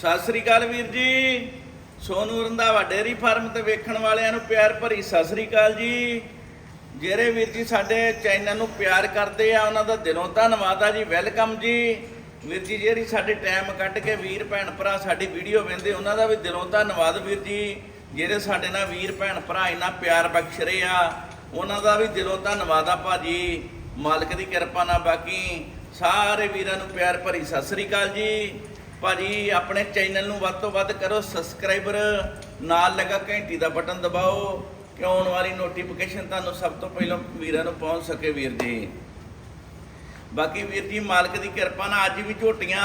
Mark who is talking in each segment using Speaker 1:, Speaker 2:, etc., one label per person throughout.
Speaker 1: ਸਤਿ ਸ੍ਰੀ ਅਕਾਲ ਵੀਰ ਜੀ। Sonu Randhawa dairy farm ਤੇ ਵੇਖਣ ਵਾਲਿਆਂ ਨੂੰ ਪਿਆਰ ਭਰੀ ਸਤਿ ਸ੍ਰੀ ਅਕਾਲ ਜੀ। ਜਿਹੜੇ ਵੀਰ ਜੀ ਸਾਡੇ ਚੈਨਲ ਨੂੰ ਪਿਆਰ ਕਰਦੇ ਆ, ਉਹਨਾਂ ਦਾ ਦਿਲੋਂ ਧੰਨਵਾਦ ਆ ਜੀ। ਵੈਲਕਮ ਜੀ। ਵੀਰ ਜੀ, ਜਿਹੜੀ ਸਾਡੇ ਟਾਈਮ ਕੱਢ ਕੇ ਵੀਰ ਭੈਣ ਭਰਾ ਸਾਡੀ ਵੀਡੀਓ ਵੇਖਦੇ, ਉਹਨਾਂ ਦਾ ਵੀ ਦਿਲੋਂ ਧੰਨਵਾਦ ਵੀਰ ਜੀ। ਜਿਹੜੇ ਸਾਡੇ ਨਾਲ ਵੀਰ ਭੈਣ ਭਰਾ ਇੰਨਾ ਪਿਆਰ ਬਖਸ਼ ਰਹੇ ਆ, ਉਹਨਾਂ ਦਾ ਵੀ ਦਿਲੋਂ ਧੰਨਵਾਦ ਆ ਭਾਜੀ। ਮਾਲਕ ਦੀ ਕਿਰਪਾ ਨਾਲ ਬਾਕੀ ਸਾਰੇ ਵੀਰਾਂ ਨੂੰ ਪਿਆਰ ਭਰੀ ਸਤਿ ਸ੍ਰੀ ਅਕਾਲ ਜੀ। ਭਾਜੀ, ਆਪਣੇ ਚੈਨਲ ਨੂੰ ਵੱਧ ਤੋਂ ਵੱਧ ਕਰੋ ਸਬਸਕ੍ਰਾਈਬਰ ਨਾਲ ਲੱਗਾ ਘੰਟੀ ਦਾ ਬਟਨ ਦਬਾਓ, ਕਿ ਆਉਣ ਵਾਲੀ ਨੋਟੀਫਿਕੇਸ਼ਨ ਤੁਹਾਨੂੰ ਸਭ ਤੋਂ ਪਹਿਲਾਂ ਵੀਰਾਂ ਨੂੰ ਪਹੁੰਚ ਸਕੇ ਵੀਰ ਜੀ। ਬਾਕੀ ਵੀਰ ਜੀ, ਮਾਲਕ ਦੀ ਕਿਰਪਾ ਨਾਲ ਅੱਜ ਵੀ ਝੋਟੀਆਂ,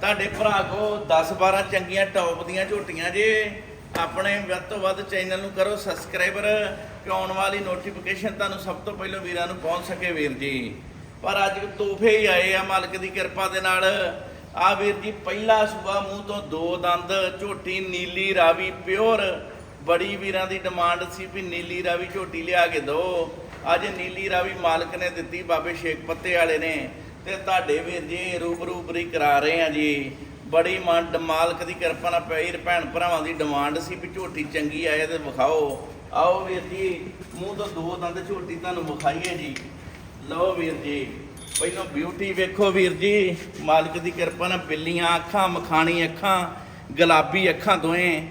Speaker 1: ਤੁਹਾਡੇ ਭਰਾ ਕੋ 10 12 ਚੰਗੀਆਂ ਟੌਪ ਦੀਆਂ ਝੋਟੀਆਂ ਜੇ। ਆਪਣੇ ਵੱਧ ਤੋਂ ਵੱਧ ਚੈਨਲ ਨੂੰ ਕਰੋ ਸਬਸਕ੍ਰਾਈਬਰ ਕਿ ਆਉਣ ਵਾਲੀ ਨੋਟੀਫਿਕੇਸ਼ਨ ਤੁਹਾਨੂੰ ਸਭ ਤੋਂ ਪਹਿਲਾਂ ਵੀਰਾਂ ਨੂੰ ਪਹੁੰਚ ਸਕੇ ਵੀਰ ਜੀ। ਪਰ ਅੱਜ ਤੋਹਫੇ ਹੀ ਆਏ ਆ ਮਾਲਕ ਦੀ ਕਿਰਪਾ ਦੇ ਨਾਲ। ਆ ਵੀਰ ਜੀ, ਪਹਿਲਾ ਸੂਬਾ ਮੂੰਹ ਤੋਂ ਦੋ ਦੰਦ, ਝੋਟੀ ਨੀਲੀ ਰਾਵੀ ਪਿਓਰ। ਬੜੀ ਵੀਰਾਂ ਦੀ ਡਿਮਾਂਡ ਸੀ ਵੀ ਨੀਲੀ ਰਾਵੀ ਝੋਟੀ ਲਿਆ ਕੇ ਦਿਓ ਅੱਜ ਨੀਲੀ ਰਾਵੀ ਮਾਲਕ ਨੇ ਦਿੱਤੀ ਬਾਬੇ ਸ਼ੇਖ ਪੱਤੇ ਵਾਲੇ ਨੇ ਤੇ ਤੁਹਾਡੇ ਵੀਰ ਜੀ ਰੂਬਰੂ ਬਰੀ ਕਰਾ ਰਹੇ ਆ ਜੀ। ਬੜੀ ਮੰਡ ਮਾਲਕ ਦੀ ਕਿਰਪਾ ਨਾਲ ਪਈ, ਭੈਣ ਭਰਾਵਾਂ ਦੀ ਡਿਮਾਂਡ ਸੀ ਵੀ ਝੋਟੀ ਚੰਗੀ ਆਏ ਤੇ ਵਿਖਾਓ। ਆਓ ਵੀਰ ਜੀ, ਮੂੰਹ ਤੋਂ ਦੋ ਦੰਦ, ਝੋਟੀ ਤੁਹਾਨੂੰ ਵਿਖਾਈਏ ਜੀ। ਲਓ ਵੀਰ ਜੀ। ਪਹਿਲਾਂ ਬਿਊਟੀ ਵੇਖੋ ਵੀਰ ਜੀ, ਮਾਲਕ ਦੀ ਕਿਰਪਾ ਨਾਲ ਬਿੱਲੀਆਂ, ਅੱਖਾਂ, ਮਖਾਣੀ ਅੱਖਾਂ, ਗੁਲਾਬੀ ਅੱਖਾਂ ਦੋਵੇਂ,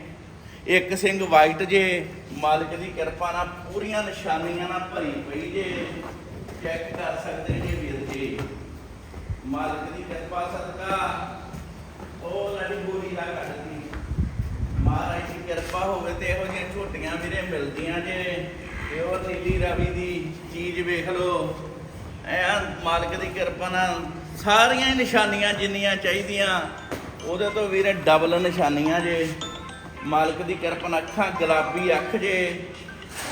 Speaker 1: ਇੱਕ ਸਿੰਘ ਵਾਈਟ ਜੇ, ਮਾਲਕ ਦੀ ਕਿਰਪਾ ਨਾਲ ਪੂਰੀਆਂ ਨਿਸ਼ਾਨੀਆਂ ਨਾਲ ਭਰੀ ਪਈ ਜੇ। ਚੈੱਕ ਕਰ ਸਕਦੇ ਜੇ ਵੀਰ ਜੀ। ਮਾਲਕ ਦੀ ਕਿਰਪਾ ਸਦਕਾ, ਉਹ ਲੜੀ ਬੋਰੀ ਨਾ ਕੱਢਦੀ ਮਹਾਰਾਜ ਦੀ ਕਿਰਪਾ ਹੋਵੇ ਤੇ ਇਹੋ ਜਿਹੀਆਂ ਝੋਟੀਆਂ ਵੀਰੇ ਮਿਲਦੀਆਂ ਜੇ। ਇਹ ਉਹ ਨੀਲੀ ਰਵੀ ਦੀ ਚੀਜ਼ ਵੇਖ ਲਓ। ਐ ਮਾਲਕ ਦੀ ਕਿਰਪਾ ਨਾਲ ਸਾਰੀਆਂ ਹੀ ਨਿਸ਼ਾਨੀਆਂ ਜਿੰਨੀਆਂ ਚਾਹੀਦੀਆਂ, ਉਹਦੇ ਤੋਂ ਵੀਰੇ ਡਬਲ ਨਿਸ਼ਾਨੀਆਂ ਜੇ। ਮਾਲਕ ਦੀ ਕਿਰਪਾ ਨਾਲ ਅੱਖਾਂ ਗੁਲਾਬੀ ਅੱਖ ਜੇ।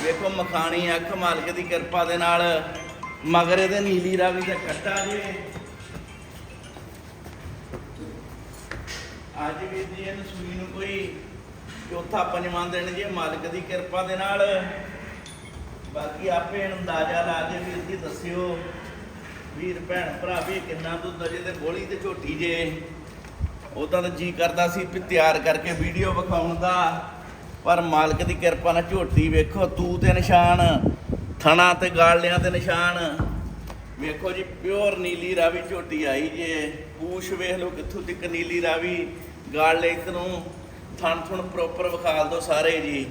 Speaker 1: ਵੇਖੋ ਮਖਾਣੀ ਅੱਖ ਮਾਲਕ ਦੀ ਕਿਰਪਾ ਦੇ ਨਾਲ, ਮਗਰ ਇਹਦੇ ਨੀਲੀ ਰਾਵੀ ਦਾ ਕੱਟਾ ਜੇ। ਅੱਜ ਵੀ ਜੀ ਇਹਨੂੰ ਸੂਈ ਨੂੰ ਕੋਈ ਚੌਥਾ ਪੰਜਵਾਂ ਦਿਨ ਜੇ ਮਾਲਕ ਦੀ ਕਿਰਪਾ ਦੇ ਨਾਲ। ਬਾਕੀ ਆਪੇ ਅੰਦਾਜ਼ਾ ਲਾ ਕੇ ਵੀਰ ਜੀ ਦੱਸਿਓ। ਵੀਰ, ਭੈਣ, ਭਰਾ, ਵੀ ਕਿੰਨਾ ਦੁੱਧ ਅਜੇ ਤੇ ਗੋਲੀ ਤੇ ਝੋਟੀ ਜੇ। ਉਦਾਂ ਤਾਂ ਜੀ ਕਰਦਾ ਸੀ ਵੀ ਤਿਆਰ ਕਰਕੇ ਵੀਡੀਓ ਵਿਖਾਉਣ ਦਾ, ਪਰ ਮਾਲਕ ਦੀ ਕਿਰਪਾ ਨਾਲ ਝੋਟੀ ਵੇਖੋ, ਤੂ ਤੇ ਨਿਸ਼ਾਨ, ਥਣਾ ਤੇ ਗਾਲਿਆਂ ਤੇ ਨਿਸ਼ਾਨ। ਵੇਖੋ ਜੀ, ਪਿਓਰ ਨੀਲੀ ਰਾਵੀ ਝੋਟੀ ਆਈ ਜੇ। ਪੂਛ ਵੇਖ ਲਓ ਕਿੱਥੋਂ ਤੱਕ ਨੀਲੀ ਰਾਵੀ। ਗਾਲ ਨੂੰ ਥਣ ਥਣ ਪ੍ਰੋਪਰ ਵਿਖਾ ਦੋ ਸਾਰੇ ਜੀ।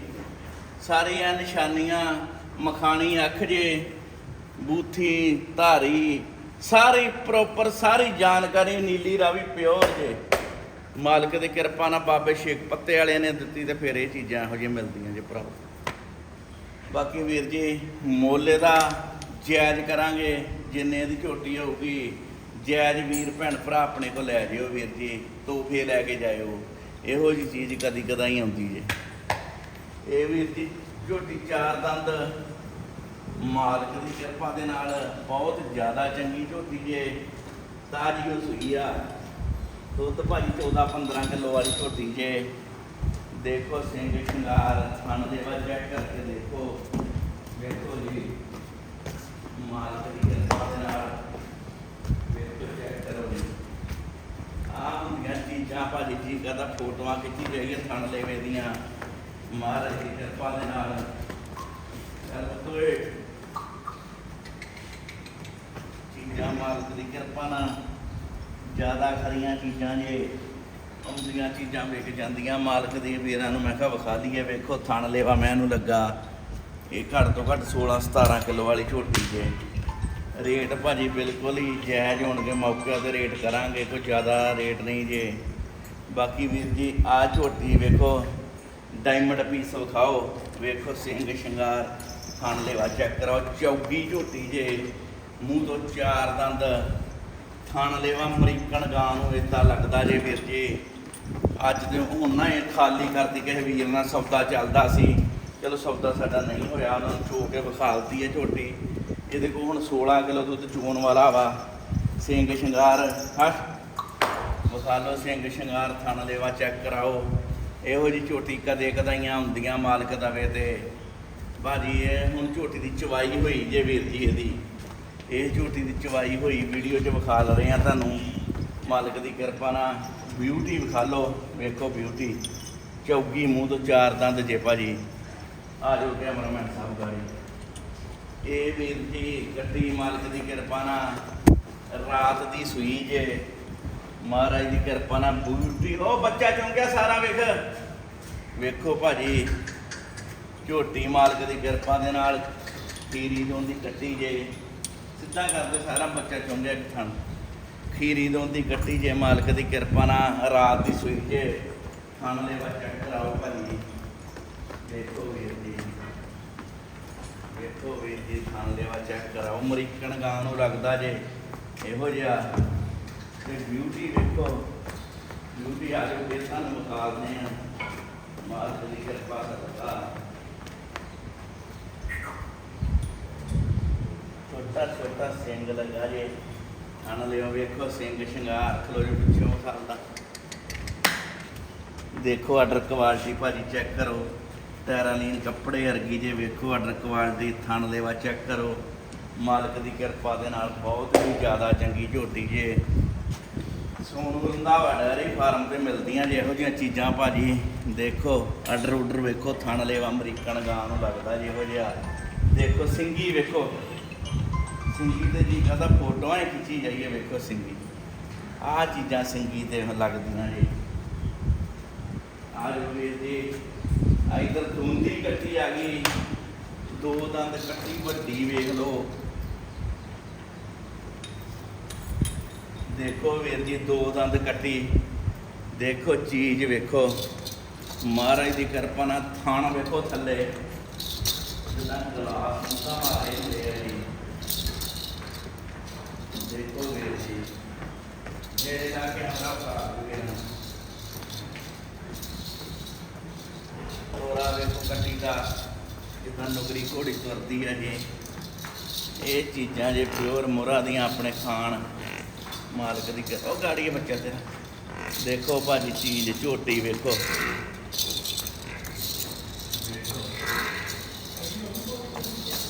Speaker 1: ਸਾਰੀਆਂ ਨਿਸ਼ਾਨੀਆਂ, ਮਖਾਣੀ ਅੱਖ ਜੇ, ਬੂਥੀ, ਧਾਰੀ ਸਾਰੀ ਪ੍ਰੋਪਰ ਸਾਰੀ ਜਾਣਕਾਰੀ ਨੀਲੀ ਰਾਵੀ ਪਿਓਰ ਜੇ। ਮਾਲਕ ਦੀ ਕਿਰਪਾ ਨਾਲ ਬਾਬੇ ਸ਼ੇਖ ਪੱਤੇ ਵਾਲਿਆਂ ਨੇ ਦਿੱਤੀ ਤੇ ਫਿਰ ਇਹ ਚੀਜ਼ਾਂ ਇਹੋ ਜਿਹੀਆਂ ਮਿਲਦੀਆਂ ਜੇ ਭਰਾਵੋ। ਬਾਕੀ ਵੀਰ ਜੀ, ਮੋਲੇ ਦਾ ਜਾਇਜ਼ ਕਰਾਂਗੇ, ਜਿੰਨੇ ਦੀ ਝੋਟੀ ਹੋਊਗੀ, ਜਾਇਜ਼ ਵੀਰ ਭੈਣ ਭਰਾ ਆਪਣੇ ਕੋਲ ਲੈ ਜਿਓ ਵੀਰ ਜੀ, ਤੋਹਫੇ ਲੈ ਕੇ ਜਾਇਓ। ਇਹੋ ਜੀ ਚੀਜ਼ ਕਦੀ ਕਦਾਈ ਆਉਂਦੀ ਜੇ। ਇਹ ਵੀਰ ਜੀ, ਝੋਟੀ ਚਾਰ ਦੰਦ ਮਾਲਕ ਦੀ ਕਿਰਪਾ ਦੇ ਨਾਲ ਬਹੁਤ ਜ਼ਿਆਦਾ ਚੰਗੀ ਝੋਟੀ ਜੇ, ਤਾਜੀ ਉਹ ਸੂਈ ਆ। ਦੁੱਧ ਭਾਜੀ 14 15 ਕਿਲੋ ਵਾਲੀ ਝੋਟੀ ਜੇ। ਦੇਖੋ ਸਿੰਘ ਸ਼ਿੰਗਾਰ ਥਣ ਦੇ ਵੱਲ ਚੈੱਕ ਕਰਕੇ ਦੇਖੋ। ਦੇਖੋ ਜੀ, ਮਾਲਕ ਦੀ ਕਿਰਪਾ ਦੇ ਨਾਲ ਵੇਖੋ ਚੈੱਕ ਕਰੋ ਜੀ। ਆਹ ਹੁੰਦੀਆਂ ਚੀਜ਼ਾਂ ਭਾਜੀ ਜੀ ਕਹਦਾ ਫੋਟੋਆਂ ਖਿੱਚੀ ਜਾਈਏ ਥਣ ਲੈਵੇਂ ਦੀਆਂ। ਮਹਾਰਾਜ ਦੀ ਕਿਰਪਾ ਦੇ ਨਾਲ। ਚੱਲ ਤੋਏ ਜਾਂ ਮਾਲਕ ਦੀ ਕਿਰਪਾ ਨਾਲ ਜ਼ਿਆਦਾ ਖਰੀਆਂ ਚੀਜ਼ਾਂ ਜੇ ਆਉਂਦੀਆਂ ਚੀਜ਼ਾਂ ਵਿਕ ਜਾਂਦੀਆਂ, ਮਾਲਕ ਦੇ ਵੀਰਾਂ ਨੂੰ ਮੈਂ ਕਿਹਾ ਵਿਖਾ ਦਈਏ, ਵੇਖੋ ਥਣ ਲੇਵਾ ਮੈਨੂੰ ਲੱਗਾ। ਇਹ ਘੱਟ ਤੋਂ ਘੱਟ 16 17 ਕਿਲੋ ਵਾਲੀ ਝੋਟੀ ਜੇ। ਰੇਟ ਭਾਜੀ ਬਿਲਕੁਲ ਹੀ ਜਾਇਜ਼ ਹੋਣਗੇ ਮੌਕੇ ਤੇ ਰੇਟ ਕਰਾਂਗੇ, ਕੋਈ ਜ਼ਿਆਦਾ ਰੇਟ ਨਹੀਂ ਜੇ। ਬਾਕੀ ਵੀਰ ਜੀ ਆ ਝੋਟੀ ਵੇਖੋ ਡਾਇਮੰਡ ਪੀਸ ਵਿਖਾਓ। ਵੇਖੋ ਸਿੰਘ ਸ਼ਿੰਗਾਰ, ਥਣ ਲੇਵਾ ਚੈੱਕ ਕਰਾਓ, ਚੌਗੀ ਝੋਟੀ ਜੇ। ਮੂੰਹ ਤੋਂ ਚਾਰ ਦੰਦ ਥਣ ਲੇਵਾ ਅਮਰੀਕਨ ਗਾਂ ਨੂੰ ਇਦਾਂ ਲੱਗਦਾ ਜੇ ਵੀਰ ਜੇ ਅੱਜ ਤੇ ਹੁਣ ਨਾ ਇਹ ਖਾਲੀ ਕਰਦੀ ਕਿਸੇ ਵੀਰ ਨਾਲ ਸੌਦਾ ਚੱਲਦਾ ਸੀ। ਚਲੋ ਸੌਦਾ ਸਾਡਾ ਨਹੀਂ ਹੋਇਆ, ਉਹਨਾਂ ਨੂੰ ਚੋ ਕੇ ਵਿਖਾਲਤੀ ਹੈ ਝੋਟੀ। ਇਹਦੇ ਕੋਲ ਹੁਣ 16 ਕਿਲੋ ਦੁੱਧ ਚੋਣ ਵਾਲਾ ਵਾ। ਸਿੰਘ ਸ਼ਿੰਗਾਰ, ਹਾਂ। ਵਿਖਾ ਸਿੰਘ ਸ਼ਿੰਗਾਰ, ਥਣ ਲੇਵਾ ਚੈੱਕ ਕਰਾਓ। ਇਹੋ ਜੀ ਝੋਟੀ ਕਦੇ ਕਦਾਈਆਂ ਹੁੰਦੀਆਂ ਮਾਲਕ ਦਵੇ ਤੇ। ਬਾਜੀ ਇਹ ਹੁਣ ਝੋਟੀ ਦੀ ਚਵਾਈ ਹੋਈ ਜੇ ਵੀਰ ਜੀ ਇਹਦੀ। ਇਹ ਝੂਟੀ ਦੀ ਚਵਾਈ ਹੋਈ ਵੀਡੀਓ 'ਚ ਵਿਖਾ ਲ ਰਹੇ ਆ ਤੁਹਾਨੂੰ। ਮਾਲਕ ਦੀ ਕਿਰਪਾ ਨਾਲ ਬਿਊਟੀ ਵਿਖਾ ਲਓ। ਵੇਖੋ ਬਿਊਟੀ ਚੌਗੀ ਮੂੰਹ ਤੋਂ ਚਾਰ ਦੰਦ ਜੇ ਭਾਜੀ। ਆ ਜਾਓ ਕੈਮਰਾਮੈਨ ਸਾਹਿਬ ਗਾੜੀ। ਇਹ ਵੀਰ ਜੀ ਗੱਡੀ ਮਾਲਕ ਦੀ ਕਿਰਪਾ ਨਾਲ ਰਾਤ ਦੀ ਸੂਈ ਜੇ। ਮਹਾਰਾਜ ਦੀ ਕਿਰਪਾ ਨਾਲ ਬਿਊਟੀ ਉਹ ਬੱਚਾ ਚੁੰਗਿਆ ਸਾਰਾ ਵੇਖ। ਵੇਖੋ ਭਾਜੀ। ਝੋਟੀ ਮਾਲਕ ਦੀ ਕਿਰਪਾ ਦੇ ਨਾਲ ਖੀਰੀ ਤੋਂ ਦੀ ਕੱਟੀ ਜੇ। ਸਿੱਧਾ ਕਰਦੇ ਸਾਰਾ ਬੱਚਾ ਚੁੰਗਿਆ ਕਿਥਾਂ ਖੀਰੀ ਤੋਂ ਦੀ ਕੱਟੀ ਜੇ ਮਾਲਕ ਦੀ ਕਿਰਪਾ ਨਾਲ ਰਾਤ ਦੀ ਸੂਈ ਜੇ ਖਾਣ ਦੇ ਬੱਚਾ ਕਰਾਓ ਭਾਜੀ। ਦੇਖੋ ਵੀਰ ਜੀ। ਵੇਖੋ ਵੀਰ ਜੀ ਖਾਣ ਲੈਵਾ ਚੈੱਕ ਕਰਾਓ ਅਮਰੀਕਨ ਗਾਂ ਨੂੰ ਲੱਗਦਾ ਜੇ ਇਹੋ ਜਿਹਾ। ਤੇ ਬਿਊਟੀ ਵੇਖੋ ਬਿਊਟੀ ਆ ਕੇ ਸਾਨੂੰ ਮੁਕਾਲਦੇ ਆ। ਮਾਲਕ ਦੀ ਕਿਰਪਾ ਸਦਕਾ ਛੋਟਾ ਛੋਟਾ ਸਿੰਘ ਲਗਾ ਜੇ। ਖਾਣ ਲਿਓ ਵੇਖੋ ਸਿੰਘ ਸ਼ਿੰਗਾਰ, ਖਲੋ ਜੀ ਪਿੱਛੋਂ ਖਾਲਦਾ ਦੇਖੋ ਆਰਡਰ ਕੁਆਲਿਟੀ ਭਾਜੀ ਚੈੱਕ ਕਰੋ। ਟੈਰਾਲੀਨ ਕੱਪੜੇ ਅਰਗੀ ਜੇ ਵੇਖੋ ਆਰਡਰ ਕੁਆਲਿਟੀ ਥਣ ਲੇਵਾ ਚੈੱਕ ਕਰੋ। ਮਾਲਕ ਦੀ ਕਿਰਪਾ ਦੇ ਨਾਲ ਬਹੁਤ ਹੀ ਜ਼ਿਆਦਾ ਚੰਗੀ ਝੋਟੀ ਜੇ। ਸੋਨੂ ਰੰਧਾਵਾ ਡੈਰੀ ਫਾਰਮ ਤੇ ਮਿਲਦੀਆਂ ਜੇ ਇਹੋ ਜਿਹੀਆਂ ਚੀਜ਼ਾਂ ਭਾਜੀ। ਦੇਖੋ ਆਰਡਰ ਉਡਰ ਵੇਖੋ ਥਣ ਲੇਵਾ ਅਮਰੀਕਨ ਗਾਂ ਨੂੰ ਲੱਗਦਾ ਜੇ ਇਹੋ ਜਿਹਾ। ਦੇਖੋ ਸਿੰਗੀ ਵੇਖੋ। ਸਿੰਗੀ ਤੇ ਜੀ ਕਹਦਾ ਫੋਟੋਆਂ ਖਿੱਚੀ ਜਾਈਏ ਵੇਖੋ ਸਿੰਗੀ ਆਹ ਚੀਜ਼ਾਂ ਸਿੰਗੀ ਤੇ ਲੱਗਦੀਆਂ ਜੀ ਆ ਜੋ ਜੀ ਆ ਇਧਰ ਦੁੰਦੀ ਕੱਟੀ ਆ ਗਈ। ਦੋ ਦੰਦ ਕੱਟੀ, ਵੱਡੀ ਵੇਖ ਲਓ। ਦੇਖੋ ਵੀਰ ਜੀ, ਦੋ ਦੰਦ ਕੱਟੀ। ਦੇਖੋ ਚੀਜ਼ ਵੇਖੋ। ਮਹਾਰਾਜ ਦੀ ਕਿਰਪਾ ਨਾਲ ਥਾਣ ਵੇਖੋ ਥੱਲੇ। ਜਿੱਦਾਂ ਗਲਾਸ ਹੁੰਦਾ ਮਾਰੇ ਦੇਖੋ ਵੀਰ ਜੀ ਜਿਹੜੇ ਲਾ ਕੇ ਹਮਾਰਾ ਭਰਾ ਵੀ ਨਾ ਤੋਰਾ ਵੇਖੋ ਕੱਟੀ ਦਾ ਜਿੱਦਾਂ ਨੁਕਰੀ ਘੋੜੀ ਤੁਰਦੀ ਹੈ ਜੀ ਇਹ ਚੀਜ਼ਾਂ ਜੇ ਪਿਓਰ ਮੁਰਾ ਦੀਆਂ ਆਪਣੇ ਖਾਣ ਮਾਲਕ ਦੀ ਕਰੋ ਉਹ ਗਾੜੀ ਬੱਚਾ ਤੇਰਾ ਦੇਖੋ ਭਾਜੀ, ਚੀਜ਼ ਝੋਟੀ ਵੇਖੋ।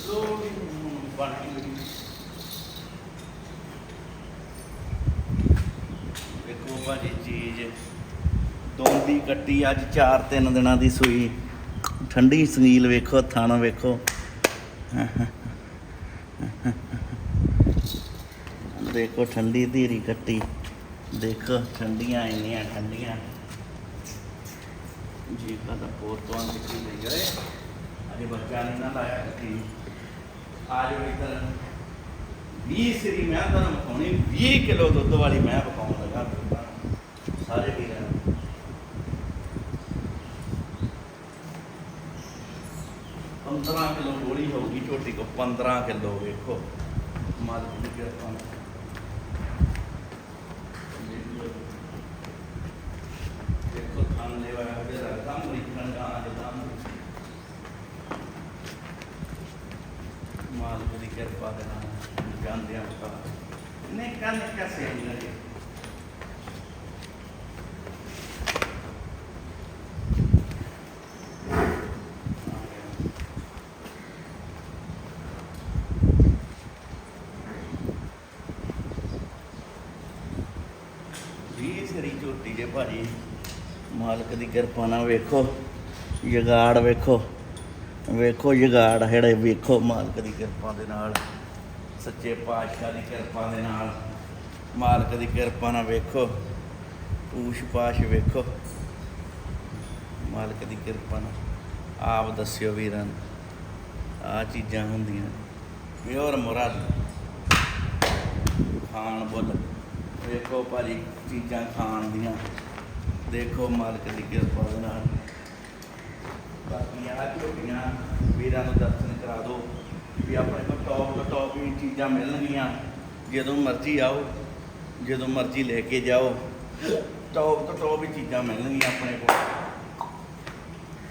Speaker 1: ਲੋੜੀ ਬਾਟੀ ਮੇਰੀ ਚੀਜ਼। ਦੋਂਦੀ ਕੱਟੀ ਅੱਜ 4-3 ਦਿਨਾਂ ਦੀ ਸੂਈ। ਠੰਡੀ ਸੰਗੀਲ ਵੇਖੋ, ਥਣ ਵੇਖੋ। ਦੇਖੋ, ਠੰਡੀ ਧੀਰੀ ਕੱਟੀ। ਦੇਖੋ, ਠੰਡੀਆਂ ਇੰਨੀਆਂ, ਠੰਡੀਆਂ। ਜੀ ਕਦਾ ਪੋਰਤਵਾਂ ਕਿੱਥੇ ਲੈ ਗਏ ਅਜੇ ਬੱਚਾ ਨਹੀਂ ਨਾ ਲਾਇਆ ਕੱਟੀ। ਆ ਇਧਰ 20 ਸਰੀ ਮੈਂ ਤੁਹਾਨੂੰ ਮਖਾਉਣੀ 20 ਕਿਲੋ ਦੁੱਧ ਵਾਲੀ ਮੈਂ ਪਕਾਉਣ ਲੱਗਾ ਸਾਰੇ ਵੀਰਾਂ ਨੂੰ। ਪੰਦਰਾਂ ਕਿਲੋ ਗੋਲੀ ਹੋਊਗੀ ਝੋਟੀ ਕੋ 15 ਕਿਲੋ ਵੇਖੋ। ਮਾਲਕ ਦੀ ਕਿਰਪਾ ਨਾਲ। ਦੇਖੋ, ਥਾਂ ਲੈ ਵਾਇਆ ਰਕਮ ਮਰੀਕਣ ਦਾ ਜਦਾਂ ਮਾਲਕ ਦੀ ਕਿਰਪਾ ਦੇ ਨਾਲ ਜਾਂਦੇ ਆਪਾਂ ਨੇ ਕੰਨ ਕਸੇ ਲੱਗੇ ਵੀ ਸਰੀ ਝੋਟੀ ਜੇ ਭਾਜੀ ਮਾਲਕ ਦੀ ਕਿਰਪਾ ਨਾਲ ਵੇਖੋ, ਜਗਾੜ ਵੇਖੋ ਵੇਖੋ ਜਗਾੜ ਹੈੜੇ ਵੇਖੋ ਮਾਲਕ ਦੀ ਕਿਰਪਾ ਦੇ ਨਾਲ, ਸੱਚੇ ਪਾਤਸ਼ਾਹ ਦੀ ਕਿਰਪਾ ਦੇ ਨਾਲ, ਮਾਲਕ ਦੀ ਕਿਰਪਾ ਨਾਲ ਵੇਖੋ ਪੂਛ ਪਾਸ਼ ਵੇਖੋ, ਮਾਲਕ ਦੀ ਕਿਰਪਾ ਨਾਲ, ਆਪ ਦੱਸਿਓ ਵੀਰਾਂ ਆ ਚੀਜ਼ਾਂ ਹੁੰਦੀਆਂ ਪਿਓਰ ਮੁਰਾਦ, ਖਾਣ ਬੁੱਲ ਵੇਖੋ ਭਾਜੀ ਚੀਜ਼ਾਂ ਖਾਣ ਦੀਆਂ। ਦੇਖੋ ਮਾਲਕ ਦੀ ਕਿਰਪਾ ਦੇ ਨਾਲ। ਬਾਕੀ ਆ ਝੋਟੀਆਂ ਵੀਰਾਂ ਨੂੰ ਦਰਸ਼ਨ ਕਰਾ ਦਿਓ ਵੀ ਆਪਣੇ ਕੋਲ ਟੌਪ ਤੋਂ ਟੌਪ ਵੀ ਚੀਜ਼ਾਂ ਮਿਲਣਗੀਆਂ। ਜਦੋਂ ਮਰਜ਼ੀ ਆਓ, ਜਦੋਂ ਮਰਜ਼ੀ ਲੈ ਕੇ ਜਾਓ ਟੌਪ ਤੋਂ ਟੌਪ ਵੀ ਚੀਜ਼ਾਂ ਮਿਲਣਗੀਆਂ ਆਪਣੇ ਕੋਲ।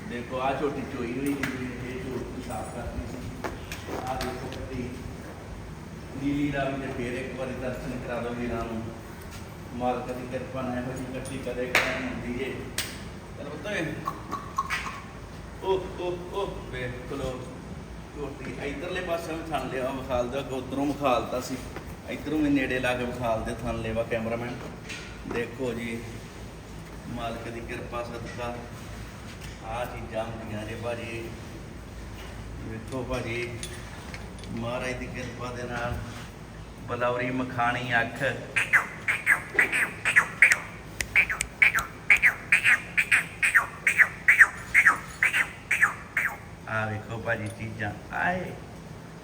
Speaker 1: ਦੇਖੋ ਆ ਝੋਟੀ ਚੋਈ ਹੋਈ ਜਿਹੜੀ ਇਹ ਝੋਟੀ ਸਾਫ਼ ਕਰਨੀ ਸੀ। ਆ ਦੇਖੋ ਕੱਟੀ ਨੀਲੀ ਰਾਵੀ ਦੇ ਫੇਰ ਇੱਕ ਵਾਰੀ ਦਰਸ਼ਨ ਕਰਾ ਦਿਓ ਵੀਰਾਂ ਨੂੰ। ਮਾਲਕ ਦੀ ਕਿਰਪਾ ਨਾਲ ਇਹੋ ਜਿਹੀ ਕੱਟੀ ਕਦੇ ਕਦੇ ਹੁੰਦੀ ਏ। ਚਲ ਬੁੱਤੇ ਓ ਓ ਓ ਵੇਖ ਲੋ ਇਧਰਲੇ ਪਾਸੇ ਵੀ ਥਣ ਲਿਆ ਵਿਖਾਲ ਦਾ ਕਿ ਉਧਰੋਂ ਵਿਖਾਲਤਾ ਸੀ। ਇਧਰੋਂ ਵੀ ਨੇੜੇ ਲਾ ਕੇ ਵਿਖਾਲ ਦੇ ਥਣ ਲੈਵਾ ਕੈਮਰਾਮੈਨ। ਦੇਖੋ ਜੀ, ਮਾਲਕ ਦੀ ਕਿਰਪਾ, ਸਦਕਾ। ਆ ਚੀਜ਼ਾਂ ਹੁੰਦੀਆਂ ਨੇ ਭਾਜੀ। ਵੇਖੋ ਭਾਜੀ, ਮਹਾਰਾਜ ਦੀ ਕਿਰਪਾ ਦੇ ਨਾਲ ਬਲੌਰੀ ਮਖਾਣੀ ਅੱਖ। ਆ ਵੇਖੋ ਭਾਜੀ ਚੀਜ਼ਾਂ। ਆਏ,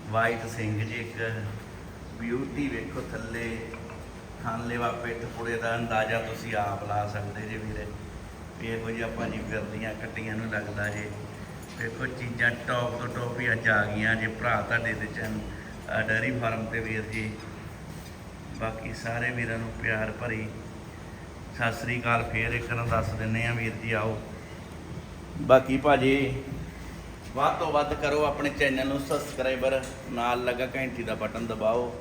Speaker 1: ਵਾਈਟ ਸਿੰਘ ਜੀ ਇੱਕ ਬਿਊਟੀ ਵੇਖੋ ਥੱਲੇ। ਖਾਨਲੇਵਾ ਪਿੱਠ ਪੁੜੇ ਦਾ ਅੰਦਾਜ਼ਾ ਤੁਸੀਂ ਆਪ ਲਾ ਸਕਦੇ ਜੇ ਵੀਰੇ। ਇਹੋ ਜਿਹਾ ਭਾਜੀ ਫਿਰਦੀਆਂ, ਕੱਟੀਆਂ ਨੂੰ ਲੱਗਦਾ ਜੇ। ਵੇਖੋ ਚੀਜ਼ਾਂ ਟੌਪ ਤੋਂ ਟੌਪ ਹੀ ਅੱਜ ਆ ਗਈਆਂ ਜੇ ਭਰਾ ਤੁਹਾਡੇ ਦੇ ਚੈਨ ਡੈਰੀ ਫਾਰਮ ਤੇ ਵੀਰ ਜੀ। ਬਾਕੀ ਸਾਰੇ ਵੀਰਾਂ ਨੂੰ ਪਿਆਰ ਭਰੀ ਸਤਿ ਸ੍ਰੀ ਅਕਾਲ ਫੇਰ ਇੱਕ ਨੂੰ ਦੱਸ ਦਿੰਨੇ ਆ ਵੀਰ ਜੀ, ਆਓ। ਬਾਕੀ ਭਾਜੀ, ਵੱਧ ਤੋਂ ਵੱਧ ਕਰੋ ਆਪਣੇ ਚੈਨਲ ਨੂੰ ਸਬਸਕ੍ਰਾਈਬਰ ਨਾਲ ਲੱਗਾ ਘੰਟੀ ਦਾ ਬਟਨ ਦਬਾਓ,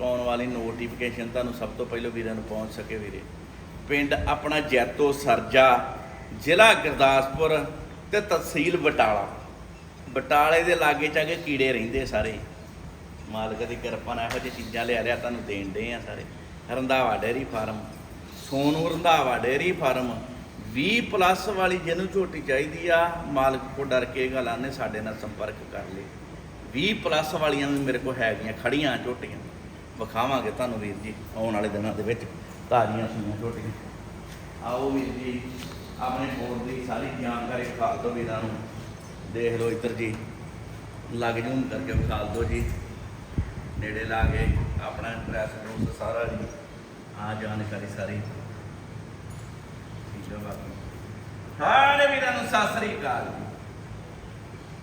Speaker 1: ਆਉਣ ਵਾਲੀ ਨੋਟੀਫਿਕੇਸ਼ਨ ਤੁਹਾਨੂੰ ਸਭ ਤੋਂ ਪਹਿਲਾਂ ਵੀਰਾਂ ਨੂੰ ਪਹੁੰਚ ਸਕੇ ਵੀਰੇ। ਪਿੰਡ ਆਪਣਾ ਜੈਤੋ ਸਰਜਾ, ਜ਼ਿਲ੍ਹਾ ਗੁਰਦਾਸਪੁਰ ਤੇ ਤਹਿਸੀਲ ਬਟਾਲਾ। ਬਟਾਲੇ ਦੇ ਲਾਗੇ ਚਾਗੇ ਕੀੜੇ ਰਹਿੰਦੇ ਸਾਰੇ। ਮਾਲਕ ਦੀ ਕਿਰਪਾ ਨਾਲ ਇਹੋ ਜਿਹੀ ਚੀਜ਼ਾਂ ਲਿਆ ਰਿਹਾ ਤੁਹਾਨੂੰ ਦੇਣ ਦੇ ਆ ਸਾਰੇ। Randhawa dairy farm, Sonu Randhawa dairy farm 20 plus ਵਾਲੀ ਜਿਹਨੂੰ ਝੋਟੀ ਚਾਹੀਦੀ ਆ, ਮਾਲਕ ਕੋ ਡਰ ਕੇ ਗਲਾਂ ਨੇ ਸਾਡੇ ਨਾਲ ਸੰਪਰਕ ਕਰ ਲੇ। 20 ਪਲੱਸ ਵਾਲੀਆਂ ਵੀ ਮੇਰੇ ਕੋਲ ਹੈਗੀਆਂ, ਖੜੀਆਂ ਝੋਟੀਆਂ। ਵਿਖਾਵਾਂਗੇ ਤੁਹਾਨੂੰ ਵੀਰ ਜੀ, ਆਉਣ ਵਾਲੇ ਦਿਨਾਂ ਦੇ ਵਿੱਚ ਤਾਜ਼ੀਆਂ ਸੁਣੀਆਂ ਝੋਟੀਆਂ। ਆਓ ਵੀਰ ਜੀ, ਆਪਣੇ ਫੋਨ ਦੀ ਸਾਰੀ ਜਾਣਕਾਰੀ ਖਾ ਦਿਓ ਵੀਰਾਂ ਨੂੰ। ਦੇਖ ਲਓ ਇੱਧਰ ਜੀ, ਲੱਗ ਜੂਮ ਕਰਕੇ ਵਿਖਾ ਦਿਓ ਜੀ। ਨੇੜੇ ਲਾ ਕੇ ਆਪਣਾ ਐਡਰੈਸ ਐਡਰੈਸ ਸਾਰਾ ਜੀ ਆ ਜਾਣਕਾਰੀ ਸਾਰੀ। ਠੀਕ ਹੈ ਬਾਕੀ। ਸਾਰੇ ਵੀਰਾਂ ਨੂੰ ਸਤਿ ਸ੍ਰੀ ਅਕਾਲ